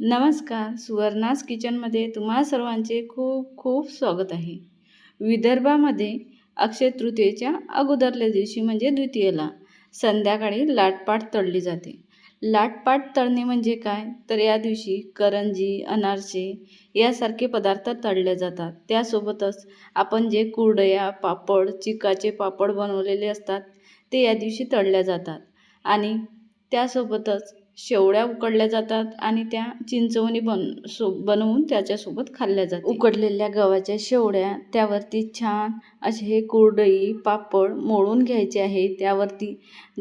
नमस्कार सुवर्णास किचनमध्ये तुम्हा सर्वांचे खूप खूप स्वागत आहे. विदर्भामध्ये अक्षय तृतीयेच्या अगोदरल्या दिवशी म्हणजे द्वितीयेला संध्याकाळी लाटपाट तळली जाते. लाटपाट तळणे म्हणजे काय? तर या दिवशी करंजी अनारसे यासारखे पदार्थ तळले जातात. त्यासोबतच आपण जे कुरडया पापड चिकाचे पापड बनवलेले असतात ते या दिवशी तळल्या जातात. आणि त्यासोबतच शेवड्या उकडल्या जातात आणि त्या चिंचवणी बन सो बनवून त्याच्यासोबत खाल्ल्या जातात उकडलेल्या गव्हाच्या शेवड्या त्यावरती छान असे हे कुरडई पापड मोडून घ्यायचे आहे. त्यावरती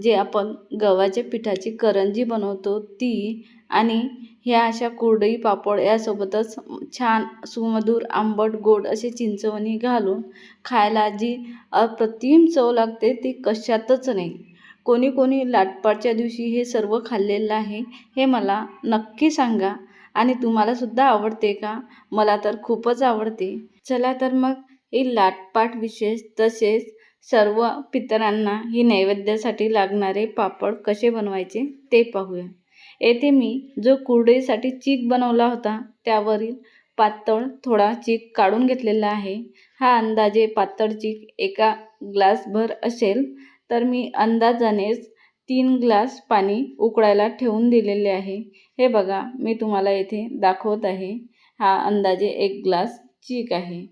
जे आपण गव्हाच्या पिठाची करंजी बनवतो ती आणि ह्या अशा कुरडई पापड यासोबतच छान सुमधूर आंबट गोड असे चिंचवणी घालून खायला जी अप्रतिम चव लागते ती कशातच नाही. कोणी कोणी लाटपाटच्या दिवशी हे सर्व खाल्लेलं आहे हे मला नक्की सांगा. आणि तुम्हालासुद्धा आवडते का? मला तर खूपच आवडते. चला तर मग ही लाटपाट विशेष तसेच सर्व पितरांना ही नैवेद्यासाठी लागणारे पापड कसे बनवायचे ते पाहूया. येथे मी जो कुरडईसाठी चीक बनवला होता त्यावरील पातळ थोडा चीक काढून घेतलेला आहे. हा अंदाजे पातळ चीक एका ग्लासभर असेल. तर मी अंदाजानेच तीन ग्लास पाणी उकळायला ठेवून दिलेले आहे. हे बघा मी तुम्हाला येथे दाखवत आहे. हा अंदाजे एक ग्लास चीक आहे.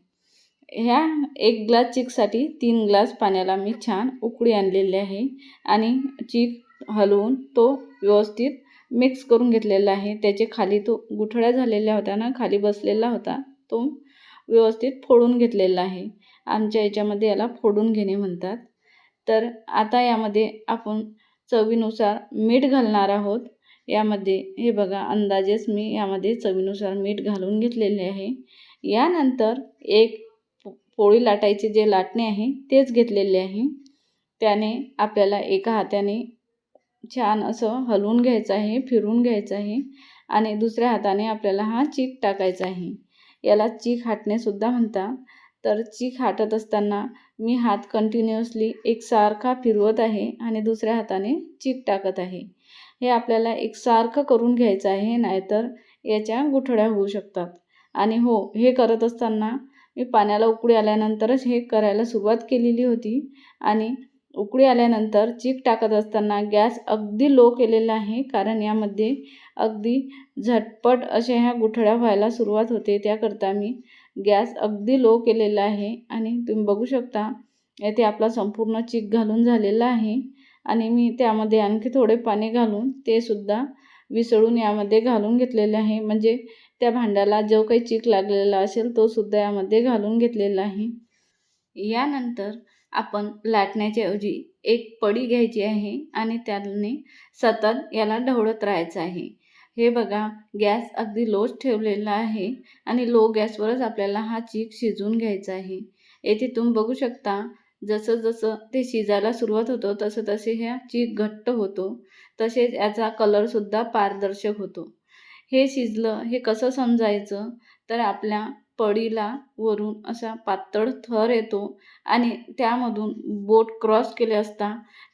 ह्या एक ग्लास चीकसाठी तीन ग्लास पाण्याला मी छान उकळी आणलेली आहे आणि चीक हलवून तो व्यवस्थित मिक्स करून घेतलेला आहे. त्याचे खाली तो गुठळ्या झालेल्या होत्या ना खाली बसलेला होता तो व्यवस्थित फोडून घेतलेला आहे. आमच्या याच्यामध्ये याला फोडून घेणे म्हणतात. तर आता यामध्ये आपण चवीनुसार मीठ घालणार आहोत. यामध्ये हे बघा अंदाजेच मी यामध्ये चवीनुसार मीठ घालून घेतलेले आहे. यानंतर एक पोळी लाटायचे जे लाटणे आहे तेच घेतलेले आहे. त्याने आपल्याला एका हाताने छान असं हलवून घ्यायचं आहे फिरून घ्यायचं आहे आणि दुसऱ्या हाताने आपल्याला हा चीक टाकायचा आहे. याला चीक हाटणेसुद्धा म्हणतात. तर चीक हाटत असताना मी हात कंटिन्युअसली एकसारखा फिरवत आहे आणि दुसऱ्या हाताने चीक टाकत आहे. हे आपल्याला एकसारखं करून घ्यायचं आहे नाहीतर याच्या गुठळ्या होऊ शकतात. आणि हो हे करत असताना मी पाण्याला उकळी आल्यानंतरच हे करायला सुरुवात केलेली होती आणि उकळी आल्यानंतर चीक टाकत असताना गॅस अगदी लो केलेला आहे कारण यामध्ये अगदी झटपट अशा ह्या गुठळ्या व्हायला सुरुवात होते. त्याकरता मी गॅस अगदी लो केलेला आहे. आणि तुम्ही बघू शकता येथे आपला संपूर्ण चीक घालून झालेला आहे. आणि मी त्यामध्ये आणखी थोडे पाणी घालून ते सुद्धा विसळून यामध्ये घालून घेतलेले आहे. म्हणजे त्या भांड्याला जो काही चीक लागलेला असेल तो सुद्धा यामध्ये घालून घेतलेला आहे. यानंतर आपण लाटण्याच्या ऐवजी एक पडी घ्यायची आहे आणि त्याने सतत याला ढवळत राहायचं आहे. हे बघा गॅस अगदी लोच ठेवलेला आहे आणि लो गॅसवरच आपल्याला हा चीक शिजवून घ्यायचा आहे. येथे तुम्ही बघू शकता जसं जसं ते शिजायला सुरुवात होतं तसं तसे ह्या चीक घट्ट होतो. तसेच याचा कलरसुद्धा पारदर्शक होतो. हे शिजलं हे कसं समजायचं? तर आपल्या पडीला वरून असा पातळ थर येतो आणि त्यामधून बोट क्रॉस केले असता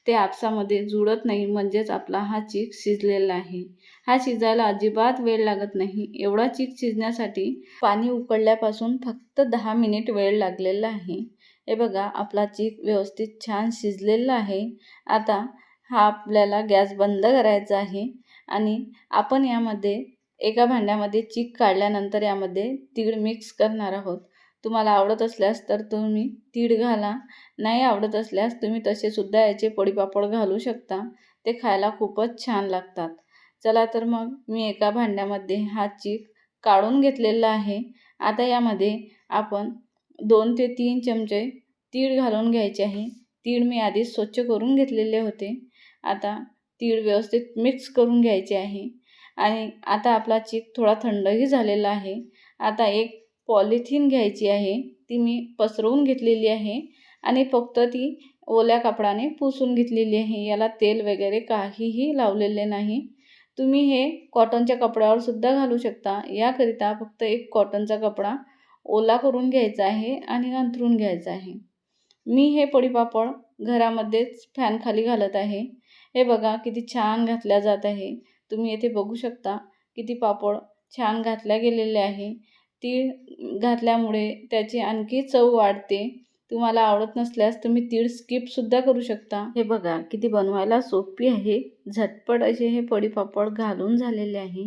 ते आपसामध्ये जुळत नाही म्हणजेच आपला हा चीक शिजलेला आहे. हा शिजायला अजिबात वेळ लागत नाही. एवढा चीक शिजण्यासाठी पाणी उकळल्यापासून फक्त दहा मिनिट वेळ लागलेला आहे. हे बघा आपला चीक व्यवस्थित छान शिजलेला आहे. आता हा आपल्याला गॅस बंद करायचा आहे आणि आपण यामध्ये एका भांड्यामध्ये चीक काढल्यानंतर यामध्ये तीळ मिक्स करणार आहोत. तुम्हाला आवडत असल्यास तर तुम्ही तीळ घाला. नाही आवडत असल्यास तुम्ही तसेसुद्धा याचे पडीपापड घालू शकता. ते खायला खूपच छान लागतात. चला तर मग मी एका भांड्यामध्ये हा चीक काढून घेतलेला आहे. आता यामध्ये आपण दोन ते तीन चमचे तीळ घालून घ्यायचे आहे. तीळ मी आधी स्वच्छ करून घेतलेले होते. आता तीळ व्यवस्थित मिक्स करून घ्यायचे आहे. आणि आता आपला चीक थोडा थंडही झालेला आहे. आता एक पॉलिथिन घ्यायची आहे ती मी पसरवून घेतलेली आहे आणि फक्त ती ओल्या कपडाने पुसून घेतलेली आहे. याला तेल वगैरे काहीही लावलेले नाही. तुम्ही हे कॉटनच्या कपड्यावर सुद्धा घालू शकता. याकरिता फक्त एक कॉटनचा कपडा ओला करून घ्यायचा आहे आणि अंथरून घ्यायचा आहे. मी हे पडीपापड घरामध्येच फॅनखाली घालत आहे. हे बघा किती छान घातल्या जात आहे. तुम्ही येथे बघू शकता किती पापड छान घातल्या गेलेले आहे. तीळ घातल्यामुळे त्याची आणखी चव वाढते. तुम्हाला आवडत नसल्यास तुम्ही तीळ स्किपसुद्धा करू शकता. हे बघा किती बनवायला सोपी आहे. झटपट असे हे पडीपापड घालून झालेले आहे.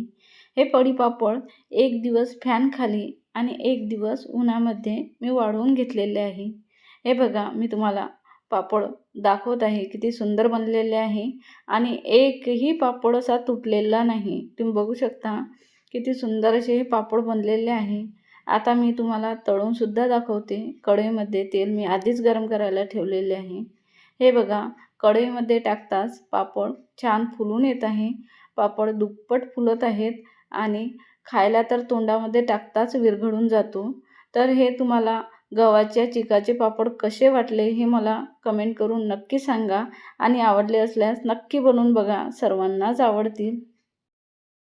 हे पडीपापड एक दिवस फॅन खाली आणि एक दिवस उन्हामध्ये मी वाळवून घेतलेले आहे. हे बघा मी तुम्हाला पापड दाखवत आहे किती सुंदर बनलेले आहे. आणि एकही पापड असा तुटलेला नाही. तुम्ही बघू शकता किती सुंदर असे हे पापड बनलेले आहे. आता मी तुम्हाला तळूनसुद्धा दाखवते. कढईमध्ये तेल मी आधीच गरम करायला ठेवलेले आहे. हे बघा कढईमध्ये टाकताच पापड छान फुलून येत आहे. पापड दुप्पट फुलत आहेत आणि खायला तर तोंडामध्ये टाकताच विरघळून जातो. तर हे तुम्हाला गव्हाच्या चिकाचे पापड कसे वाटले हे मला कमेंट करून नक्की सांगा आणि आवडले असल्यास नक्की बनवून बघा. सर्वांनाच आवडतील.